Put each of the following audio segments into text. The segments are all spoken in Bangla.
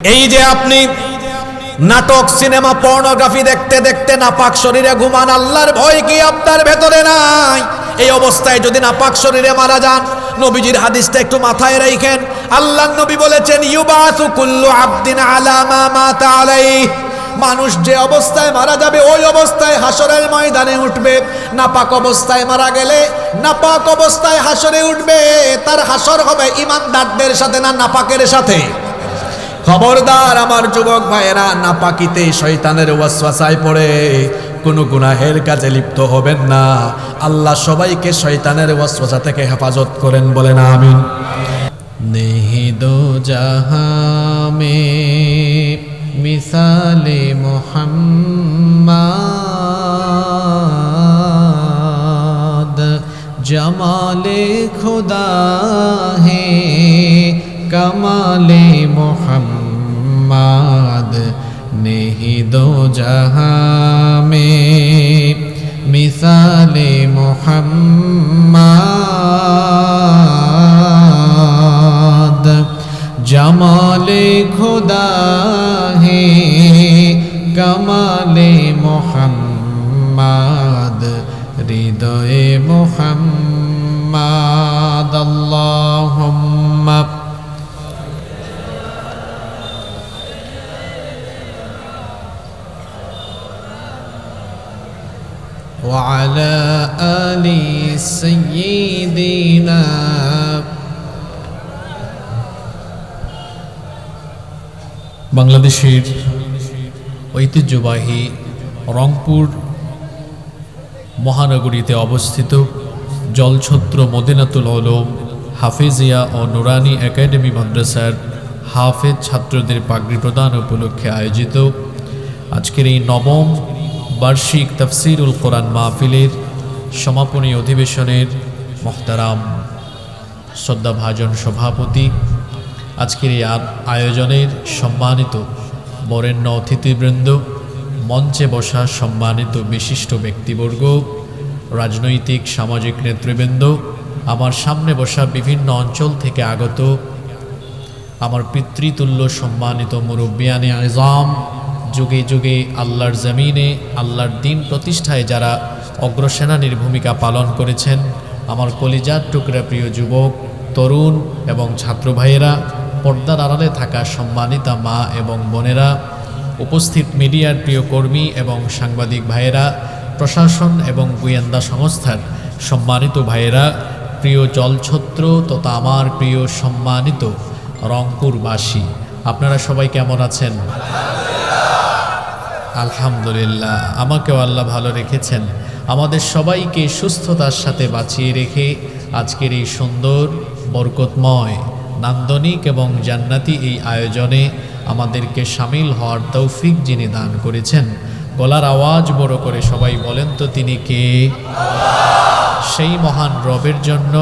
এই যে আপনি নাটক, সিনেমা পর্নোগ্রাফি দেখতে দেখতে নাপাক শরীরে ঘুমান, আল্লাহর ভয় কি আপনার ভেতরে নাই? এই অবস্থায় যদি নাপাক শরীরে মারা যান, নবীজির হাদিসটা একটু মাথায় রাখেন আল্লাহ নবী বলেছেন, ইউবাসু কুল্লু আবদিন আলা মা মাতা আলাইহি। মানুষ যে অবস্থায় মারা যাবে, ওই অবস্থায় হাসরের ময়দানে উঠবে। নাপাক অবস্থায় মারা গেলে নাপাক অবস্থায় হাসরে উঠবে। তার হাসর হবে ইমানদারদের সাথে না নাপাকের সাথে? খবরদার আমার যুবক ভাইয়েরা, নাপাকিতে শয়তানের ওয়াসওয়াসায় পড়ে। কোনো গুনাহের কাজে লিপ্ত হবেন না। আল্লাহ সবাইকে শয়তানের ওয়াসওয়াসা থেকে হেফাজত করেন বলেন, আমিন। নেহিদো জাহামে মিসালে মোহাম্মদ, জমালে খোদা বাংলাদেশের ঐতিহ্যবাহী রংপুর মহানগরীতে অবস্থিত জলছত্র মদিনাতুল আলম হাফেজিয়া ও নুরানি একাডেমি মাদ্রাসার হাফেজ ছাত্রদের পাগড়ি প্রদান উপলক্ষে আয়োজিত আজকের এই নবম বার্ষিক তফসিরুল কোরআন মাহফিলের সমাপনী অধিবেশনের মহতারাম শ্রদ্ধাভাজন সভাপতি, আজকের এই আয়োজনের সম্মানিত বরেণ্য অতিথিবৃন্দ, মঞ্চে বসা সম্মানিত বিশিষ্ট ব্যক্তিবর্গ, রাজনৈতিক সামাজিক নেতৃবৃন্দ, আমার সামনে বসা বিভিন্ন অঞ্চল থেকে আগত আমার পিতৃতুল্য সম্মানিত মুরব্বিয়ানে আজম, যুগে যুগে আল্লাহর জমিনে, আল্লাহর দিন প্রতিষ্ঠায় যারা অগ্রসেনানির ভূমিকা পালন করেছেন, আমার কলিজার টুকরা প্রিয় যুবক তরুণ এবং ছাত্র ভাইয়েরা, পর্দার আড়ালে থাকা সম্মানিতা মা এবং বোনেরা, উপস্থিত মিডিয়ার প্রিয় কর্মী এবং সাংবাদিক ভাইয়েরা, প্রশাসন এবং গোয়েন্দা সংস্থার সম্মানিত ভাইয়েরা, প্রিয় জলছত্র তথা আমার প্রিয় সম্মানিত রংপুরবাসী, আপনারা সবাই কেমন আছেন? আলহামদুলিল্লাহ, আমাকেও আল্লাহ ভালো রেখেছেন। আমাদের সবাইকে সুস্থতার সাথে বাঁচিয়ে রেখে আজকের এই সুন্দর বরকতময়, নান্দনিক এবং জান্নাতি এই আয়োজনে আমাদেরকে সামিল হওয়ার তৌফিক যিনি দান করেছেন। গলার আওয়াজ বড় করে সবাই বলেন তো তিনি কে? সেই মহান রবের জন্য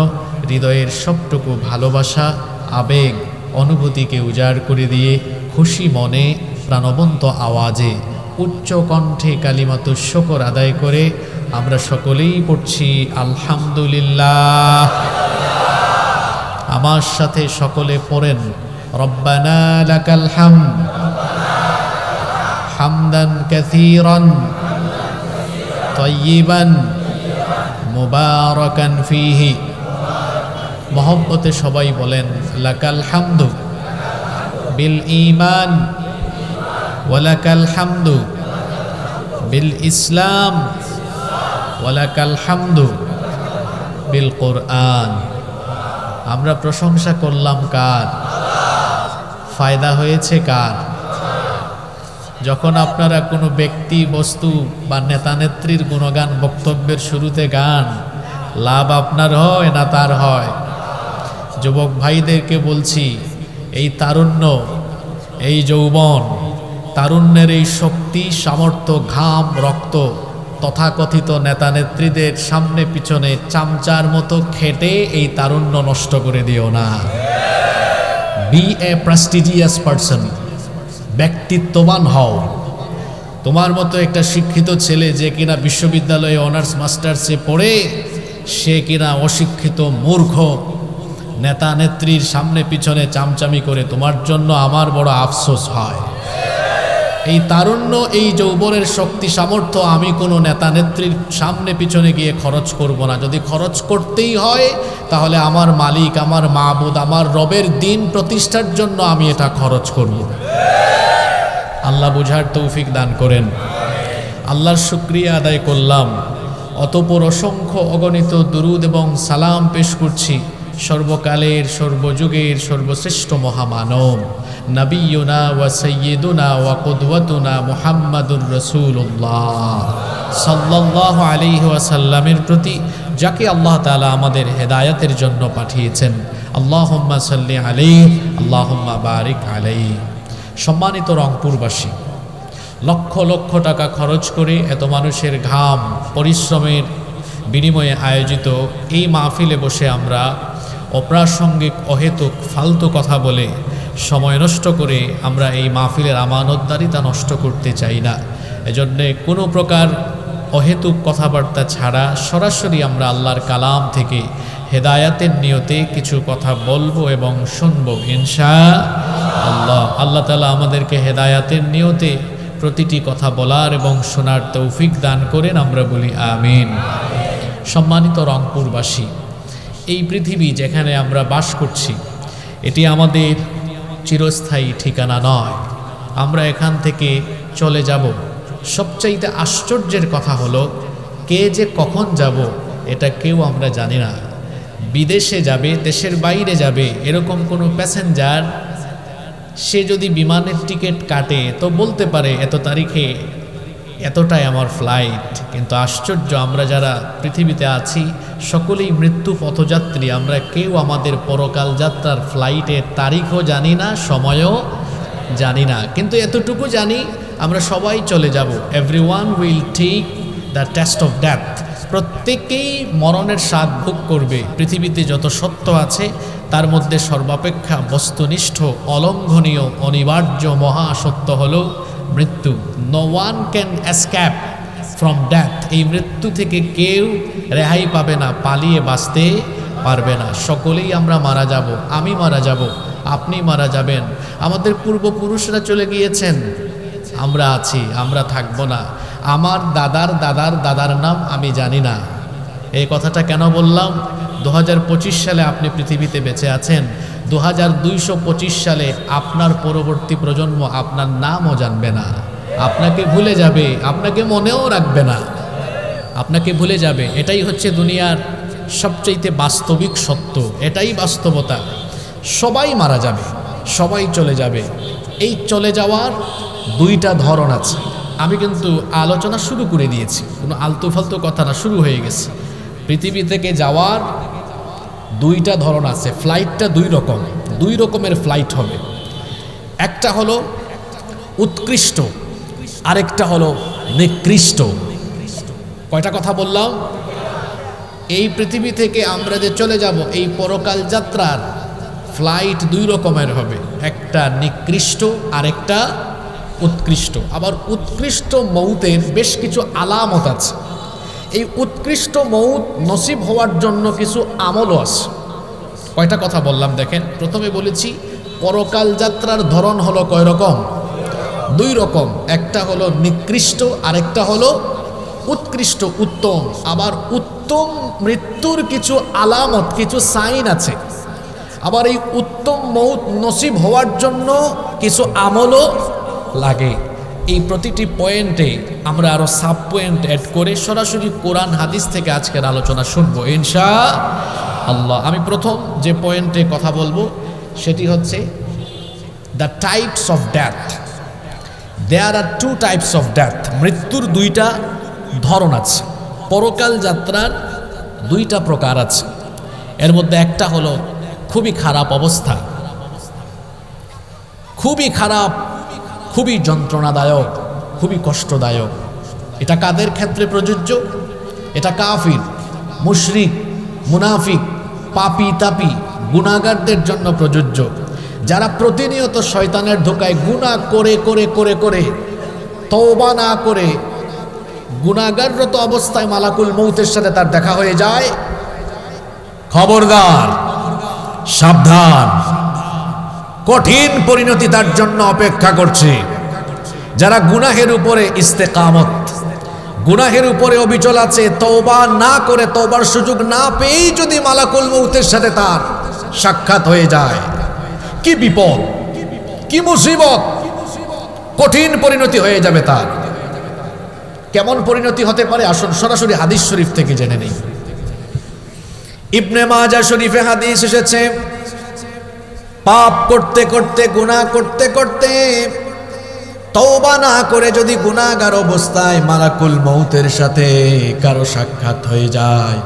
হৃদয়ের সবটুকু ভালোবাসা, আবেগ, অনুভূতিকে উজাড় করে দিয়ে খুশি মনে, প্রাণবন্ত আওয়াজে, উচ্চ কণ্ঠে কালিমাত শকর আদায় করে আমরা সকলেই পড়ছি, আলহামদুলিল্লাহ। আমার সাথে সকলে পড়েন। রব্বানা হামদ। হামদান কাসীরান। তয়্যিবান মুবারকান ফিহি। মহব্বতে সবাই বলেন, লাকাল হামদু। বিল ইমান ওয়ালাকাল হামদু। বিল ইসলাম। ওয়ালাকাল হামদু। বিল কোরআন। আমরা প্রশংসা করলাম কার? ফায়দা হয়েছে কার? যখন আপনারা কোনো ব্যক্তি, বস্তু বা নেতা নেত্রীর গুণগান, বক্তব্যের শুরুতে গান, লাভ আপনার হয় না তার হয়? যুবক ভাইদেরকে বলছি, এই তারুণ্য, এই যৌবন, তারুণ্যের এই শক্তি, সামর্থ্য, ঘাম, রক্ত তথাকথিত নেতা নেত্রীদের সামনে পিছনে চামচার মতো খেটে এই তারুণ্য নষ্ট করে দিও না। বি এ প্রেস্টিজিয়াস পারসন ব্যক্তিত্ববান হও। তোমার মতো একটা শিক্ষিত ছেলে যে কিনা বিশ্ববিদ্যালয়ে অনার্স, মাস্টার্সে পড়ে, সে কিনা অশিক্ষিত, মূর্খ নেতা নেত্রীর সামনে পিছনে চামচামি করে তোমার জন্য আমার বড় আফসোস হয়। এই তারুণ্য, এই যৌবনের শক্তি, সামর্থ্য আমি কোনো নেতা নেত্রীর সামনে পিছনে গিয়ে খরচ করব না। যদি খরচ করতেই হয়, তাহলে আমার মালিক, আমার মাবুদ, আমার রবের দিন প্রতিষ্ঠার জন্য আমি এটা খরচ করব। আল্লাহ বুঝার তৌফিক দান করেন। আল্লাহর শুক্রিয়া আদায় করলাম। অতপর অসংখ্য অগণিত দুরুদ এবং সালাম পেশ করছি। সর্বকালের, সর্বযুগের, সর্বশ্রেষ্ঠ মহামানব। নবীনা সৈয়দুনা ওয়াসাল্লামের প্রতি, যাকে আল্লাহ তাআলা আমাদের হেদায়াতের জন্য পাঠিয়েছেন। আল্লাহুম্মা সাল্লি আলাইহি, আল্লাহুম্মা বারিক আলাইহি। সম্মানিত রংপুরবাসী, লক্ষ লক্ষ টাকা খরচ করে এত মানুষের ঘাম, পরিশ্রমের বিনিময়ে আয়োজিত এই মাহফিলে বসে আমরা অপ্রাসঙ্গিক, অহেতুক, ফালতু কথা বলে সময় নষ্ট করে আমরা এই মাহফিলের আমানতদারিতা নষ্ট করতে চাই না। এজন্যে কোনো প্রকার অহেতুক কথাবার্তা ছাড়া সরাসরি আমরা আল্লাহর কালাম থেকে, হেদায়াতের নিয়তে কিছু কথা বলব এবং শুনব, ইনশা আল্লাহ। আল্লাহ তালা আমাদেরকে হেদায়াতের নিয়তে প্রতিটি কথা বলার এবং শোনার তৌফিক দান করেন, আমরা বলি আমিন। সম্মানিত রংপুরবাসী, এই পৃথিবী যেখানে আমরা বাস করছি, এটি আমাদের চিরস্থায়ী ঠিকানা নয়। আমরা এখান থেকে চলে যাব। সবচাইতে আশ্চর্যের কথা হলো, কে যে কখন যাব, এটা কেউ আমরা জানি না। বিদেশে যাবে, দেশের বাইরে যাবে, এরকম কোনো প্যাসেঞ্জার? সে যদি বিমানের টিকিট কাটে, তো বলতে পারে, এত তারিখে এতটাই আমার ফ্লাইট কিন্তু আশ্চর্য আমরা যারা পৃথিবীতে আছি, সকলেই মৃত্যু পথযাত্রী, আমরা কেউ আমাদের পরকাল যাত্রার ফ্লাইটের তারিখও জানি না, সময়ও জানি না। কিন্তু এতটুকু জানি, আমরা সবাই চলে যাব। Everyone will take the test of death প্রত্যেকেই মরণের স্বাদ ভোগ করবে। পৃথিবীতে যত সত্য আছে, তার মধ্যে সর্বাপেক্ষা বস্তুনিষ্ঠ, অলঙ্ঘনীয়, অনিবার্য মহাসত্য হল মৃত্যু। No one can escape from death এই মৃত্যু থেকে কেউ রেহাই পাবে না, পালিয়ে বাঁচতে পারবে না। সকলেই আমরা মারা যাব, আমি মারা যাব, আপনি মারা যাবেন। আমাদের পূর্বপুরুষরা চলে গিয়েছেন। আমরা আছি, আমরা থাকব না। আমার দাদার দাদার দাদার নাম আমি জানি না। এই কথাটা কেন বললাম? দু হাজার পঁচিশ সালে আপনি পৃথিবীতে বেঁচে আছেন। দু হাজার দুইশো পঁচিশ সালে আপনার পরবর্তী প্রজন্ম আপনার নামও জানবে না। আপনাকে ভুলে যাবে, আপনাকে মনেও রাখবে না। আপনাকে ভুলে যাবে, এটাই হচ্ছে দুনিয়ার সবচাইতে বাস্তবিক সত্য, এটাই বাস্তবতা। সবাই মারা যাবে, সবাই চলে যাবে। এই চলে যাওয়ার দুইটা ধরন আছে। আমি কিন্তু আলোচনা শুরু করে দিয়েছি, কোনো আলতু ফালতু কথা না, শুরু হয়ে গেছে। পৃথিবী থেকে যাওয়ার দুইটা ধরন আছে ফ্লাইটটা দুই রকম, দুই রকমের ফ্লাইট হবে। একটা হলো উৎকৃষ্ট, আরেকটা হলো নিকৃষ্ট। কয়টা কথা বললাম? এই পৃথিবী থেকে আমরা যে চলে যাব, এই পরকাল যাত্রার ফ্লাইট দুই রকমের হবে, একটা নিকৃষ্ট, আরেকটা উৎকৃষ্ট। আবার উৎকৃষ্ট মৌতের বেশ কিছু আলামত আছে। এই উৎকৃষ্ট মৌত নসিব হওয়ার জন্য কিছু আমলও আছে। কয়টা কথা বললাম দেখেন। প্রথমে বলেছি, পরকাল যাত্রার ধরন হলো কয় রকম? দুই রকম। একটা হলো নিকৃষ্ট, আরেকটা হলো উৎকৃষ্ট, উত্তম। আবার উত্তম মৃত্যুর কিছু আলামত, কিছু সাইন আছে। আবার এই উত্তম মৌত নসিব হওয়ার জন্য কিছু আমলও লাগে। এই প্রতিটি পয়েন্টে আমরা আরও সাব পয়েন্ট অ্যাড করে সরাসরি কোরআন হাদিস থেকে আজকের আলোচনা শুনব ইনশা আল্লাহ, আমি প্রথম যে পয়েন্টে কথা বলব, সেটি হচ্ছে the types of death there are two types of death মৃত্যুর দুইটা ধরন আছে, পরকাল যাত্রার দুইটা প্রকার আছে। এর মধ্যে একটা হলো খুবই খারাপ অবস্থা। খুবই খারাপ খুবই যন্ত্রণাদায়ক, খুবই কষ্টদায়ক। এটা কাদের ক্ষেত্রে প্রযোজ্য? এটা কাফির, মুশরিক, মুনাফিক, পাপি তাপি গুণাগারদের জন্য প্রযোজ্য। যারা প্রতিনিয়ত শয়তানের ধোকায় গুণা করে করে করে করে, তওবা না করে গুণাগাররত অবস্থায় মালাকুল মৌতের সাথে তার দেখা হয়ে যায়। খবরদার, সাবধান। কঠিন পরিণতি তার জন্য অপেক্ষা করছে। যারা গুনাহের উপরে ইস্তেকামত, গুনাহের উপরে অবিচল আছে, তওবা না করে তওবার সুযোগ না পেয়েই যদি মালাকুল মৌতের সাথে তার সাক্ষাৎ হয়ে যায়, কি বিপদ, কি মুসিবত, কঠিন পরিণতি হয়ে যাবে তার। কেমন পরিণতি হতে পারে? আসুন, সরাসরি হাদিস শরীফ থেকে জেনে নেই। ইবনে মাজা শরীফে হাদিস এসেছে পাপ করতে করতে গুনাহ করতে করতে তওবা না করে যদি গুনাহগার অবস্থায় মালাকুল মৌতের সাথে কারো সাক্ষাৎ হয়ে যায়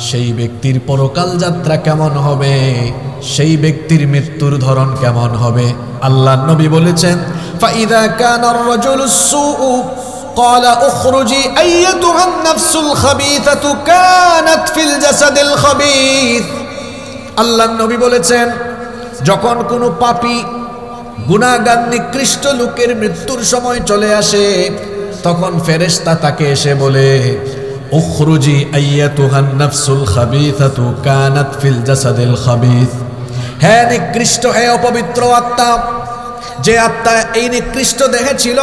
সেই ব্যক্তির পরকাল যাত্রা কেমন হবে সেই ব্যক্তির মৃত্যুর ধরন কেমন হবে আল্লাহ নবী বলেছেন ফাইদা কানার রাজুলুস সুউ قال اخرجي ايتها النفس الخبيثه كانت في الجسد الخبيث আল্লাহ নবী বলেছেন যখন কোনো পাপী গুনাগান নিকৃষ্ট লোকের মৃত্যুর সময় চলে আসে, তখন ফেরেশতা তাকে এসে বলে, উখরুজি আইয়াতুহান নাফসুল খাবিথাতু কানাত ফিল জাসাদিল খাবিথ হ্যাঁ নিকৃষ্ট, হে অপবিত্র আত্মা, যে আত্মা এই নিকৃষ্ট দেহে ছিল,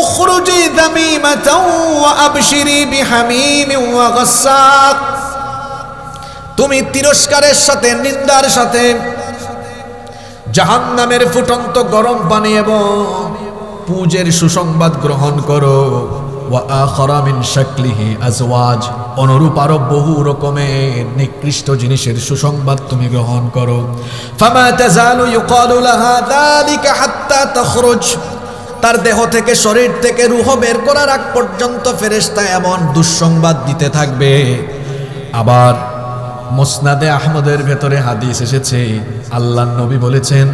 উখরুজি দামিমাতাও ওয়া আবশিরি বিহামিমিন ওয়া গাসসাক তুমি তিরস্কারের সাথে, নিন্দার সাথে জাহান্নামের ফুটন্ত গরম পানি এবং পূজের সুসংবাদ গ্রহণ করো। আজওয়াজ। অনুরূপ আরও বহু রকমের নিকৃষ্ট জিনিসের সুসংবাদ তুমি গ্রহণ করো। তার দেহ থেকে, শরীর থেকে রুহ বের করার আগ পর্যন্ত ফেরেশতা এমন দুঃসংবাদ দিতে থাকবে। আবার মুসনাদে আহমদের ভেতরে হাদিস এসেছে আল্লাহ নবী বলেছেন,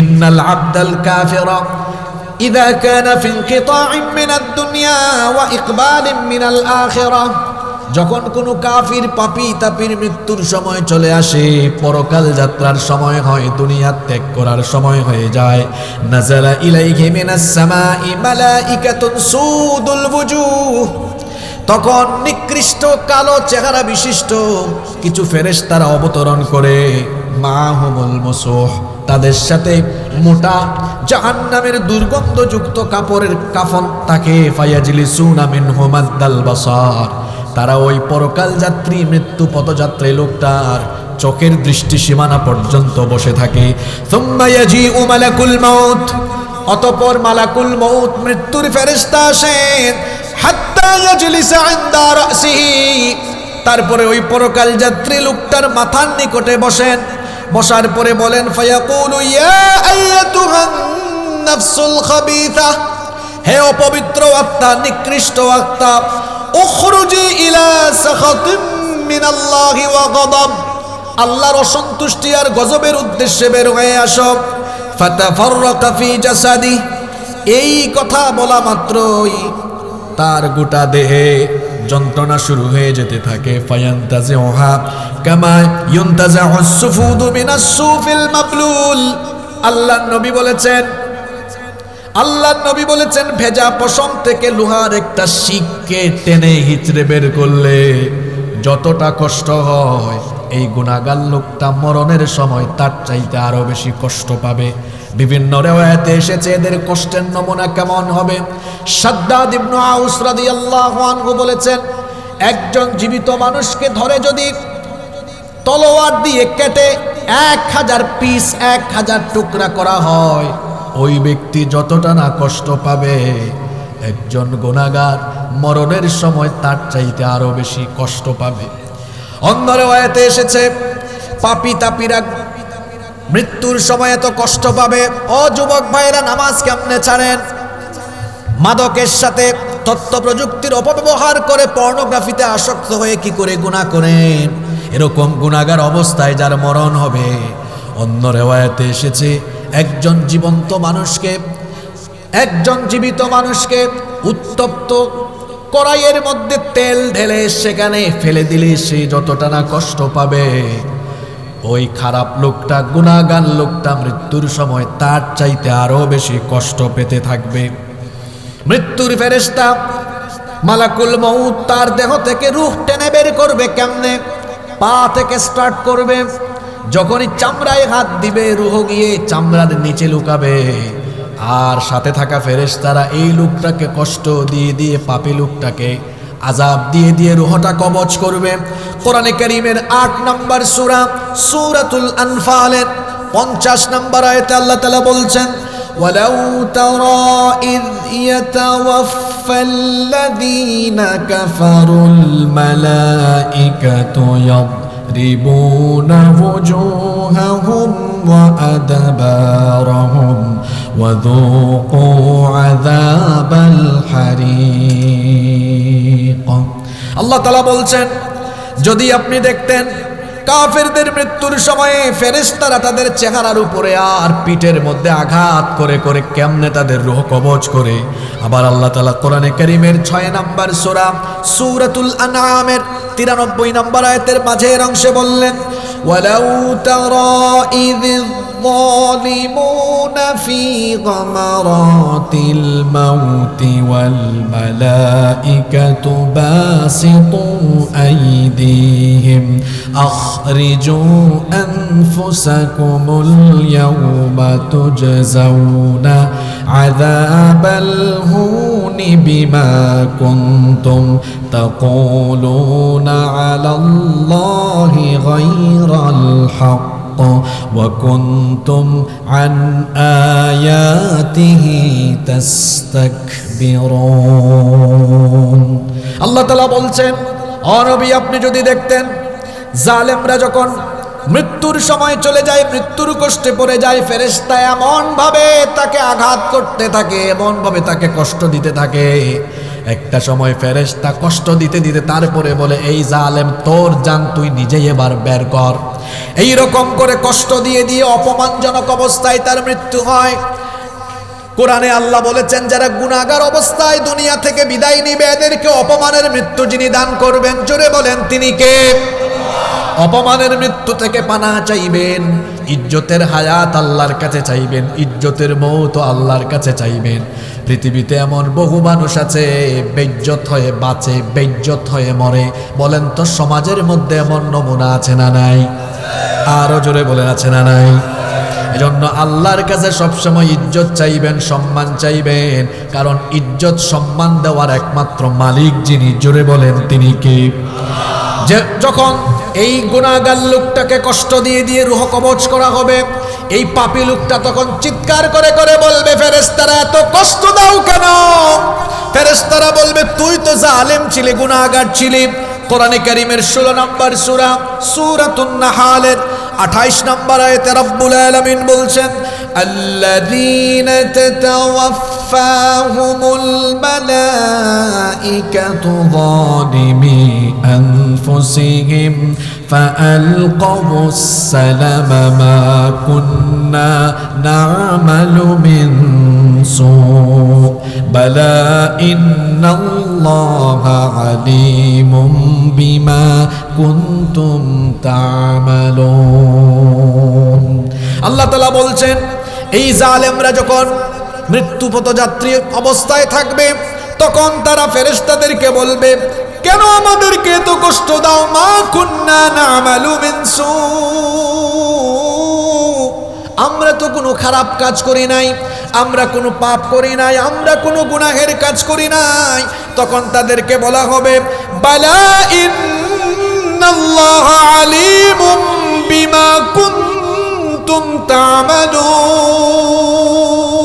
ইন্নাল আব্দাল কাফিরা ইদা কানা ফি ইনকিতাইম মিনাদ দুনিয়া ওয়া ইকবালিম মিনাল যখন কোনো কাফির পাপি তাপির মৃত্যুর সময় চলে আসে, পরকাল যাত্রার সময় হয়, দুনিয়া ত্যাগ করার সময় হয়ে যায়। নাজালা ইলাইহি মিনাস সামাই মালাইকাতুন সুদুল বুজুহ তখন নিকৃষ্ট কালো চেহারা বিশিষ্ট কিছু ফেরেশ তারা অবতরণ করে মাহুমুল মুসুহ। তাদের সাথে মোটা জাহান্নামের দুর্গন্ধযুক্ত কাপড়ের কাফন তাকে ফায়াজিলি সুনামিন হোমাদ্দাল বাসার। তারা ওই পরকাল যাত্রী, মৃত্যু পথযাত্রী লোকটার চোখের দৃষ্টি সীমানা পর্যন্ত বসে থাকে। সুম্মা ইয়াজিউ মালাকুল মাউত। অতপর মালাকুল মৌত মৃত্যুর ফেরেশতা আসেন। তারপরে ওই পরকাল যাত্রী লোকটার মাথার নিকটে বসেন। বসার পরে বলেন হে অপবিত্র আত্মা, নিকৃষ্ট আত্মা ইলা আল্লাহর অসন্তুষ্টি আর গজবের উদ্দেশ্যে বের হয়ে আসো। এই কথা বলা মাত্রই তার গোটা দেহে যন্ত্রণা শুরু হয়ে যেতে থাকে। ফায়ান্তাজে ওহা কামা ইউন্তাজা সুফুদু মিনাস সুফিল মাবলুল। আল্লাহ নবী বলেছেন আল্লাহ নবী বলেছেন, ভেজা পশম থেকে লোহার একটা শিককে টেনে হিচড়ে বের করলে যতটা কষ্ট হয়, এই গুণাগার লোকটা মরণের সময় তার চাইতে আরও বেশি কষ্ট পাবে। বিভিন্ন রেওয়ায়তে এসেছে, এদের কষ্টের নমুনা কেমন হবে? সাদ্দাদ ইবনু আউস রাদিয়াল্লাহু আনহু বলেছেন, একজন জীবিত মানুষকে ধরে যদি তলোয়ার দিয়ে কেটে এক হাজার পিস, এক হাজার টুকরা করা হয়, ওই ব্যক্তি যতটা না কষ্ট পাবে, একজন গুণাগার মরণের সময় তার চাইতে আরও বেশি কষ্ট পাবে। রেওয়ায়তে এসেছে পাপি তাপিরা মৃত্যুর সময় এত কষ্ট পাবে? ও যুবক ভাইরা নামাজ কেমনে ছাড়েন? মাদকের সাথে তথ্য প্রযুক্তির অপব্যবহার করে পর্নোগ্রাফিতে আসক্ত হয়ে কি করে গুণা করেন? এরকম গুণাগার অবস্থায় যার মরণ হবে। অন্য রেওয়ায়তে এসেছে, একজন জীবন্ত মানুষকে, একজন জীবিত মানুষকে উত্তপ্ত কড়াইয়ের মধ্যে তেল ঢেলে সেখানে ফেলে দিলে সে যতটা না কষ্ট পাবে। ওই খারাপ লোকটা, গুণাগান লোকটা মৃত্যুর সময় তার চাইতে আরও বেশি কষ্ট পেতে থাকবে। মৃত্যুর ফেরেস্তা মালাকুল মউত তার দেহ থেকে রূহ টেনে বের করবে কেমনে? পা থেকে স্টার্ট করবে। যখনই চামড়ায় হাত দিবে, রুহ গিয়ে চামড়ার নিচে লুকাবে। আর সাথে থাকা ফেরেস্তারা এই লোকটাকে কষ্ট দিয়ে দিয়ে পাপি লোকটাকে আজাব দিয়ে দিয়ে রুহটা কবচ করবে কোরআনে করিমের আট নম্বর সুরা সুরাতুল আনফালের পঞ্চাশ নম্বর আয়তে আল্লাহ তালা বলছেন ولو ترى إذ يتوفى الذين كفروا الملائكة يضربون وجوههم وأدبارهم وذوقوا عذاب الحريق আল্লাহ তালা বলছেন যদি আপনি দেখতেন কাফেরদের মৃত্যুর সময়ে ফেরেস্তারা তাদের চেহারার উপরে আর পিঠের মধ্যে আঘাত করে করে কেমনে তাদের রোহ কবচ করে। আবার আল্লাহ তালা কোরআনে করিমের ছয় নাম্বার সোরা সুরাতুল আনামের তিরানব্বই নম্বর আয়তের মাঝের অংশে বললেন, ওয়ালাউ তারা الظالمون في غمرات الموت والملائكة باسطوا أيديهم. أخرجوا أنفسكم اليوم تجزون عذاب الهون بما كنتم تقولون على الله غير الحق. وكنتم عن آياته تستكبرون আল্লাহ তালা বলছেন অনবী আপনি যদি দেখতেন জালেমরা যখন মৃত্যুর সময় চলে যায় মৃত্যুর কষ্টে পড়ে যায় ফেরেস্তা এমন ভাবে তাকে আঘাত করতে থাকে এমন ভাবে তাকে কষ্ট দিতে থাকে একটা সময় ফেরেস্তা কষ্ট দিতে দিতে তারপরে বলে, এই জালেম, তোর জান তুই নিজেই এবার বের কর। এই রকম করে কষ্ট দিয়ে দিয়ে অপমানজনক অবস্থায় তার মৃত্যু হয়। কোরআনে আল্লাহ বলেছেন, যারা গুণাগার অবস্থায় দুনিয়া থেকে বিদায় নিবে, এদেরকে অপমানের মৃত্যু যিনি দান করবেন, জোরে বলেন, তিনি কে? অপমানের মৃত্যু থেকে পানা চাইবেন, ইজ্জতের হায়াত আল্লাহর কাছে চাইবেন, ইজ্জতের মৌত আল্লাহর কাছে চাইবেন। পৃথিবীতে এমন বহু মানুষ আছে, বেজ্জত হয়ে বাঁচে, বেজ্জত হয়ে মরে। বলেন তো, সমাজের মধ্যে এমন নমুনা আছে না নাই? আরও জোরে বলেন, আছে না নাই? এজন্য আল্লাহর কাছে সবসময় ইজ্জত চাইবেন, সম্মান চাইবেন। কারণ ইজ্জত, সম্মান দেওয়ার একমাত্র মালিক যিনি, জোরে বলেন, তিনি কে? যে যখন এই গুণাগার লোকটাকে কষ্ট দিয়ে দিয়ে রুহ কবচ করা হবে এই পাপি লোকটা তখন চিৎকার করে করে বলবে ফেরেস্তারা এত কষ্ট দাও কেন ফেরেস্তারা বলবে তুই তো জালেম ছিলি গুণাগার ছিলি কোরআনে কারিমের ষোলো নম্বর সুরা সুরাতুন নাহালের আঠাইশ নম্বর আয়তে রব্বুল আলামিন বলছেন الذين تتوفاهم الملائكة ظالمي أنفسهم فألقوا السلام ما كنا نعمل من سوء بلى إن الله عليم بما كنتم تعملون আল্লাহ তালা বলছেন এই জালেমরা যখন মৃত্যু পথযাত্রী অবস্থায় থাকবে তখন তারা ফেরেশতাদেরকে বলবে কেন আমাদেরকে এত কষ্ট দাও? মা সু। আমরা তো কোনো খারাপ কাজ করি নাই, আমরা কোনো পাপ করি নাই, আমরা কোনো গুনাহের কাজ করি নাই। তখন তাদেরকে বলা হবে, বালা বিমা কুনতুম তা'মালুন।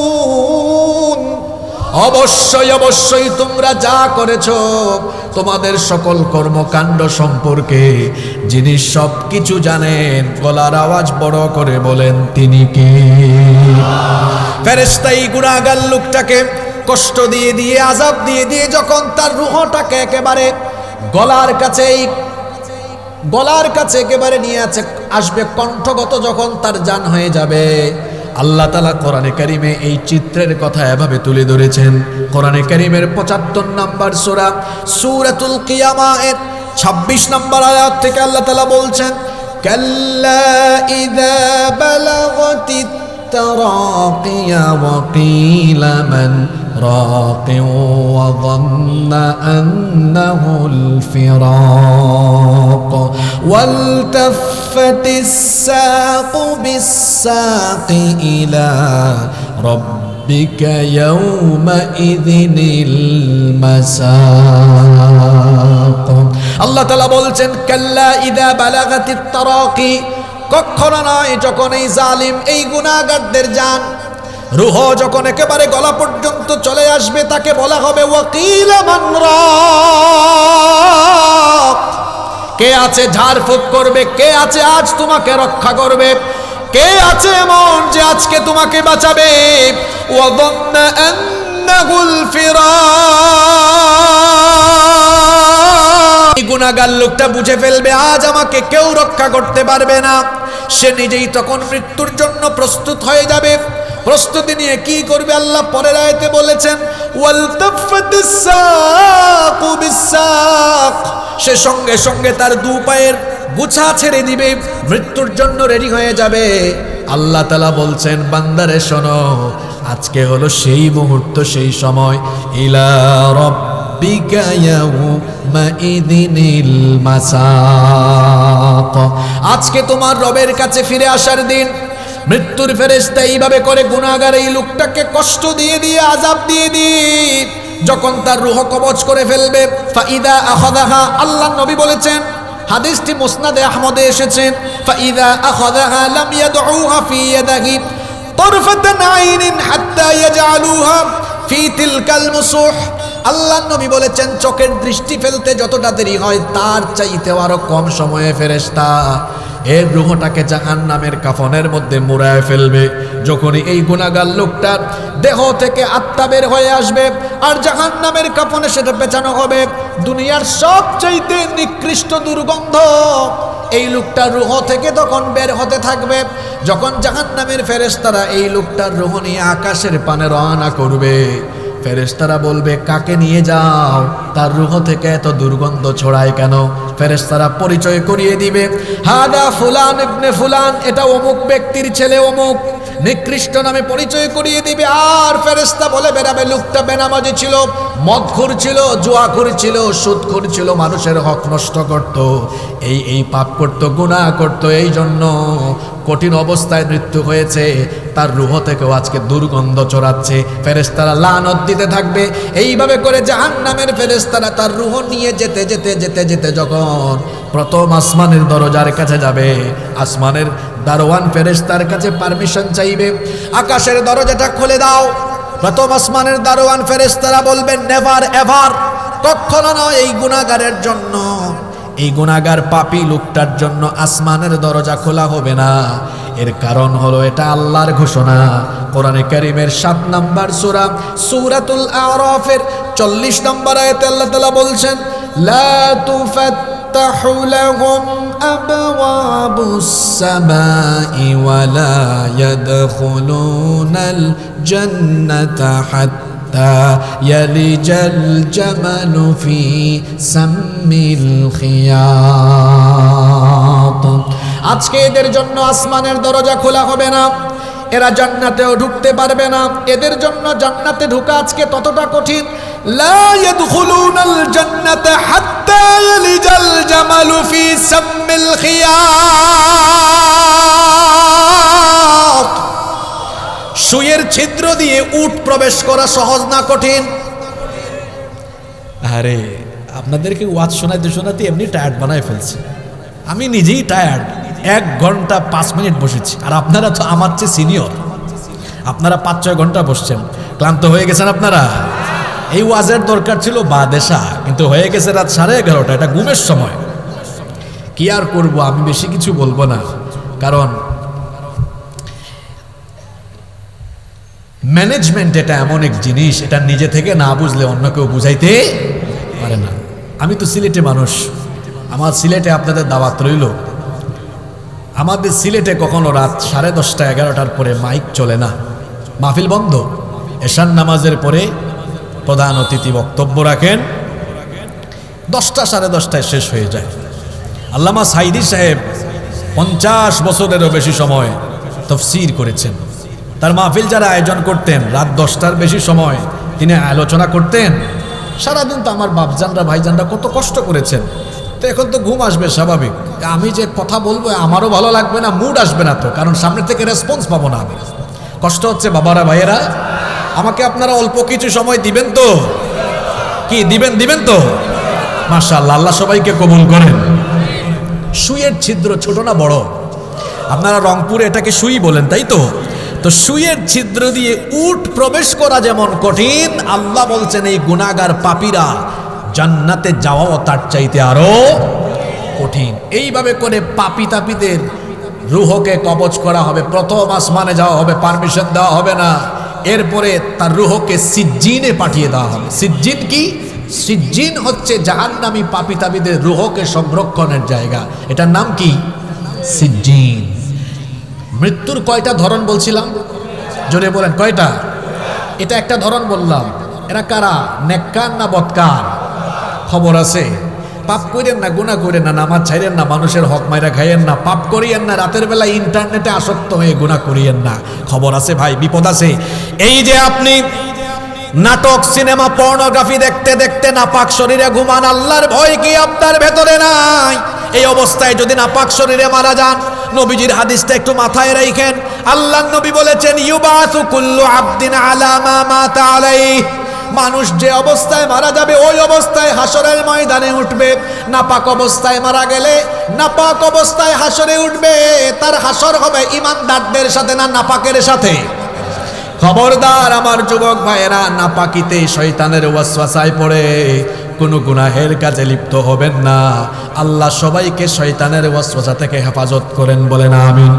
অবশ্যই অবশ্যই তোমরা যা করেছ, তোমাদের সকল কর্মকাণ্ড সম্পর্কে যিনি সব কিছু জানেন, গলার আওয়াজ বড় করে বলেন, তিনি কি? ফেরেস্তাই গুণাগার লোকটাকে কষ্ট দিয়ে দিয়ে আজাব দিয়ে দিয়ে যখন তার রুহটাকে একেবারে গলার কাছেই গলার কাছে একেবারে নিয়ে আছে আসবে কণ্ঠগত যখন তার জান হয়ে যাবে আল্লাহ তালা কোরআনে কারিমে এই চিত্রের কথা এভাবে তুলে ধরেছেন। কোরআনে কারিমের পঁচাত্তর নাম্বার সোরা সুরাতুল কিয়ামা এর ছাব্বিশ নাম্বার আয়াত থেকে আল্লাহ তালা বলছেন, কাল্লা ইদা বালাগতি التراقي وقيل من راق وظن أنه الفراق والتفت الساق بالساق إلى ربك يومئذ المساق আল্লাহ তালা বলছেন কাল্লা ইদা বালাগাতি তারাকি কখনো নয় যখন এই জালিম এই গুনাহগারদের যান রুহ যখন একেবারে গলা পর্যন্ত চলে আসবে, তাকে বলা হবে ওয়াকিল কে আছে ঝাড়ফুঁক করবে, কে আছে আজ তোমাকে রক্ষা করবে, কে আছে এমন যে আজকে তোমাকে বাঁচাবে? গুনাগার লোকটা বুঝে ফেলবে, আজ আমাকে কেউ রক্ষা করতে পারবে না। সে নিজেই তখন মৃত্যুর জন্য প্রস্তুত হয়ে যাবে। প্রস্তুতি নিয়ে কি করবে আল্লাহ পরের আয়তে বলেছেন সে সঙ্গে সঙ্গে তার দু পায়ের গুছা ছেড়ে দিবে, মৃত্যুর জন্য রেডি হয়ে যাবে। আল্লাহ তালা বলছেন, বান্দারে, শোনো, আজকে হলো সেই মুহূর্ত, সেই সময়। ইলা আজকে তোমার রবের কাছে ফিরে আসার দিন মৃত্যুর ফেরেস্তা এইভাবে করে গুণাগার এই লোকটাকে কষ্ট দিয়ে দিয়ে আজাব দিয়ে দিয়ে যখন তার রুহ কবচ করে ফেলবে, ফাইদা আহদাহা আল্লাহ নবী বলেছেন, হাদিসটি মুসনাদে আহমদে এসেছেন ফাইদা আহদাহা লাম ইয়াদউহা ফি ইয়াদাহি তরফাতান আইনিন হাত্তা ইয়াজআলুহা ফি তিলকাল মুসুহ আল্লাহ নবী বলেছেন, চোখের দৃষ্টি ফেলতে যতটা দেরি হয়, তার চাইতেও আরও কম সময়ে ফেরেশতা। এর রুহটাকে জাহান নামের কাফনের মধ্যে মুড়ায় ফেলবে। যখনই এই গুণাগার লোকটার দেহ থেকে আত্মা বের হয়ে আসবে, আর জাহান নামের কাফনে সেটা পেঁচানো হবে, দুনিয়ার সবচাইতে নিকৃষ্ট দুর্গন্ধ। এই লোকটার রুহ থেকে তখন বের হতে থাকবে। যখন জাহান নামের ফেরেস্তারা এই লোকটার রুহ নিয়ে আকাশের পানে রওনা করবে ফেরেস্তারা বলবে, কাকে নিয়ে যাও? তার রুহ থেকে এত দুর্গন্ধ ছড়ায় কেন? ফেরেস্তারা পরিচয় করিয়ে দিবে, হাদা ফুলান ইবনে ফুলান, এটা অমুক ব্যক্তির ছেলে অমুক। নিকৃষ্ট নামে পরিচয় করিয়ে দিবে, আর ফেরেস্তা বলে বেড়াবে, লোকটা বেনামাজি ছিল। মদখুর ছিল জুয়াখুর ছিল সুদ ছিল মানুষের হক নষ্ট করত। এই এই পাপ করত, গুনাহ করত এই জন্য কঠিন অবস্থায় মৃত্যু হয়েছে। তার রুহ থেকেও আজকে দুর্গন্ধ চড়াচ্ছে। ফেরেস্তারা লানত দিতে থাকবে। এইভাবে করে জাহান নামের ফেরেস্তারা তার রুহ নিয়ে যেতে যেতে যেতে যেতে যখন প্রথম আসমানের দরজার কাছে যাবে, আসমানের দারোয়ান ফেরেস্তার কাছে পারমিশন চাইবে, আকাশের দরজাটা খুলে দাও। প্রথম আসমানের দারোয়ান ফেরেস্তারা বলবেন নেভার এভার কখনো নয় এই গুণাগারের জন্য। এই গুণাগার পাপী লোকটার জন্য আসমানের দরজা খোলা হবে না। এর কারণ হলো এটা আল্লাহর ঘোষণা। কোরআনে কারিমের সাত নাম্বার সূরা, সুরাতুল আরফের চল্লিশ নম্বর আয়াতে আল্লাহ তাআলা বলছেন, লা লাহুম আবওয়াবুস সামাই ওয়ালা ইয়াদখুলুনাল জান্নাতা হাত্তা حتى يلج الجمل في سم الخياط আজকে এদের জন্য আসমানের দরজা খোলা হবে না এরা জান্নাতেও ঢুকতে পারবে না এদের জন্য জান্নাতে ঢোকা আজকে ততটা কঠিন لا يدخلون الجنة حتى يلج الجمل في سم الخياط সুয়ের ছিদ্র দিয়ে উট প্রবেশ করা সহজ না কঠিন আরে আপনাদেরকে ওয়াজ শোনাতে শোনাতে এমনি টায়ার্ড বানায় ফেলছে আমি নিজেই টায়ার্ড এক ঘন্টা পাঁচ মিনিট বসেছি আর আপনারা তো আমার চেয়ে সিনিয়র আপনারা পাঁচ ছয় ঘন্টা বসছেন ক্লান্ত হয়ে গেছেন আপনারা এই ওয়াজের দরকার ছিল বাদেশা, কিন্তু হয়ে গেছে রাত সাড়ে এগারোটা, এটা ঘুমের সময়। কি আর করব, আমি বেশি কিছু বলব না। কারণ ম্যানেজমেন্ট এটা এমন এক জিনিস, এটা নিজে থেকে না বুঝলে অন্য কেউ বুঝাইতে পারে না। আমি তো সিলেটে মানুষ, আমার সিলেটে আপনাদের দাওয়াত রইল। আমাদের সিলেটে কখনো রাত সাড়ে দশটা, এগারোটার পরে মাইক চলে না। মাহফিল বন্ধ এশান নামাজের পরে প্রধান অতিথি বক্তব্য রাখেন। দশটা সাড়ে দশটায় শেষ হয়ে যায়। আল্লামা সাইদি সাহেব পঞ্চাশ বছরেরও বেশি সময় তফসির করেছেন। তার মাহফিল যারা আয়োজন করতেন, রাত দশটার বেশি সময় তিনি আলোচনা করতেন। সারাদিন তো আমার বাপজানরা, ভাইজানরা কত কষ্ট করেছেন। তো এখন তো ঘুম আসবে স্বাভাবিক। আমি যে কথা বলব, আমারও ভালো লাগবে না, মুড আসবে না তো। কারণ সামনে থেকে রেসপন্স পাবো না আমি। কষ্ট হচ্ছে বাবারা, ভাইয়েরা। আমাকে আপনারা অল্প কিছু সময় দিবেন তো? কি, দিবেন দিবেন তো? মাশাআল্লাহ, আল্লাহ সবাইকে কবুল করেন। সুইয়ের ছিদ্র ছোট না বড়? আপনারা রংপুরে এটাকে সুই বলেন, তাই তো? তো সুইয়ের ছিদ্র দিয়ে উট প্রবেশ করা যেমন কঠিন, আল্লাহ বলছেন এই গুনাগার পাপীরা জান্নাতে যাওয়াও তার চাইতে আরও কঠিন। এইভাবে করে পাপি তাপিদের রুহকে কবচ করা হবে, প্রথম আসমানে যাওয়া হবে, পারমিশন দেওয়া হবে না। এরপরে তার রুহকে সিজ্জিনে পাঠিয়ে দেওয়া হবে। সিজ্জিন কি? সিজ্জিন হচ্ছে জাহান্নামী পাপি তাপিদের রুহকে সংরক্ষণের জায়গা। এটার নাম কি? সিজ্জিন। মৃত্যুর কয়টা ধরন বলছিলাম? জোরে বলেন, কয়টা? এটা একটা ধরন বললাম। এরা কারা? নেককার না বৎকার? খবর আছে। পাপ করেন না গুণা করেন না, নামাজ ছাইরেন না, মানুষের হক মাইরা খাইয়েন না, পাপ করিয়েন না, রাতের বেলা ইন্টারনেটে আসক্ত হয়ে গুণা করিয়েন না। খবর আছে ভাই, বিপদ আছে। এই যে আপনি নাটক, সিনেমা, পর্নোগ্রাফি দেখতে দেখতে নাপাক শরীরে ঘুমান, আল্লাহর ভয় কি আপনার ভেতরে নাই? এই অবস্থায় যদি নাপাক শরীরে মারা যান, নবীজির হাদিসটা একটু মাথায় রাখেন আল্লাহ নবী বলেছেন, ইউবাসু কুল্লু আবদিন আলা মা মাতা আলাইহি। মানুষ যে অবস্থায় মারা যাবে, ওই অবস্থায় হাসরের ময়দানে উঠবে। নাপাক অবস্থায় মারা গেলে নাপাক অবস্থায় হাসরে উঠবে। তার হাসর হবে ইমানদারদের সাথে না নাপাকের সাথে? খবরদার আমার যুবক ভাইয়েরা, নাপাকিতে শয়তানের ওয়াসওয়াসায় পড়ে। কোনো গুনাহের কাজে লিপ্ত হবেন না। আল্লাহ সবাইকে শয়তানের ওয়াসওয়াসা থেকে হেফাজত করেন বলেন, আমিন।